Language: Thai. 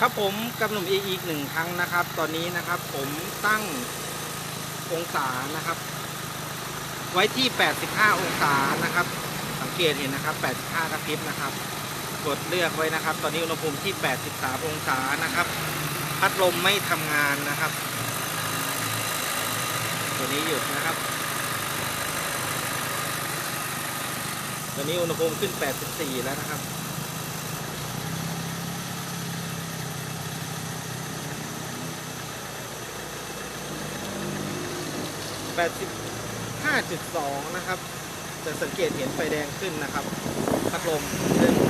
ครับผมกับหนุ่มอีอีกหนึ่งครั้งนะครับ ตอนนี้นะครับผมตั้งองศานะครับ ไว้ที่ 85 องศานะครับ สังเกตเห็นนะครับ 85 กระพริบนะครับ กดเลือกไว้นะครับ ตอนนี้อุณหภูมิที่ 83 องศานะครับ พัดลมไม่ทำงานนะครับ ตัวนี้หยุดนะครับ ตอนนี้อุณหภูมิขึ้น 84 แล้วนะครับ 85.2 นะครับ จะสังเกตเห็นไฟแดงขึ้นนะครับพัดลมเริ่ม